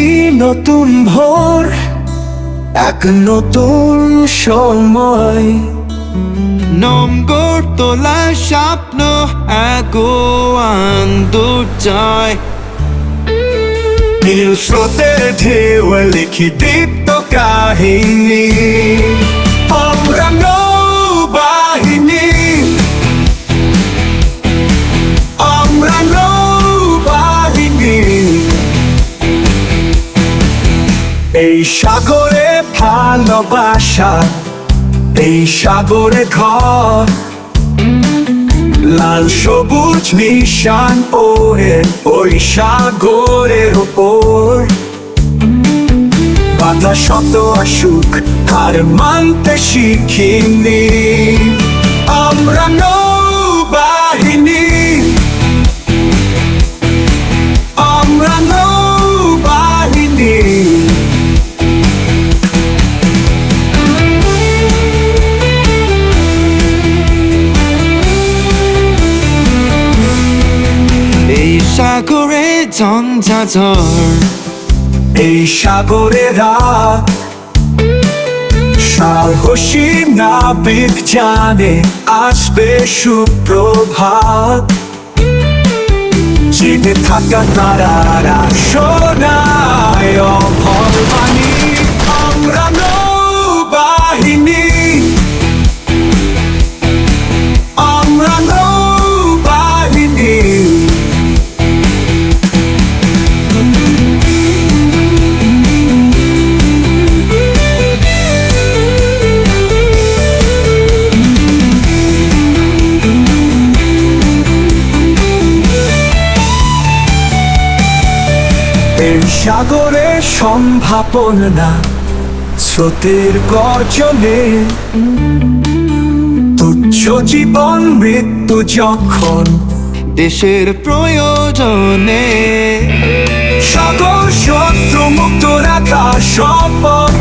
একটি নতুন ভোর, এক নতুন সময়। নম্বর তোলা স্বপ্ন আগুয়ান দুর্জয়। নীল স্রোতের ঢেউ লিখি দীপ্ত কাহিনী। এই সাগরে ভালোবাসা, এই সাগরে ঘর। লাল সবুজ নিশান ওরে ওই সাগরের ওপর বাধা শত আসুক আর মানতে শিখিনি। আমরা সাগরে ঝঞ্ঝাঝর এই সাগরে রাত সাহসী নাবিক জানে আসবে সুপ্রভাত। জেগে থাকা তারারা শোনায় এই সাগরে সম্ভাবনা স্রোতের গর্জনে। তুচ্ছ জীবন মৃত্যু যখন দেশের প্রয়োজনে। সাগর শত্রু মুক্ত রাখা সম্পদ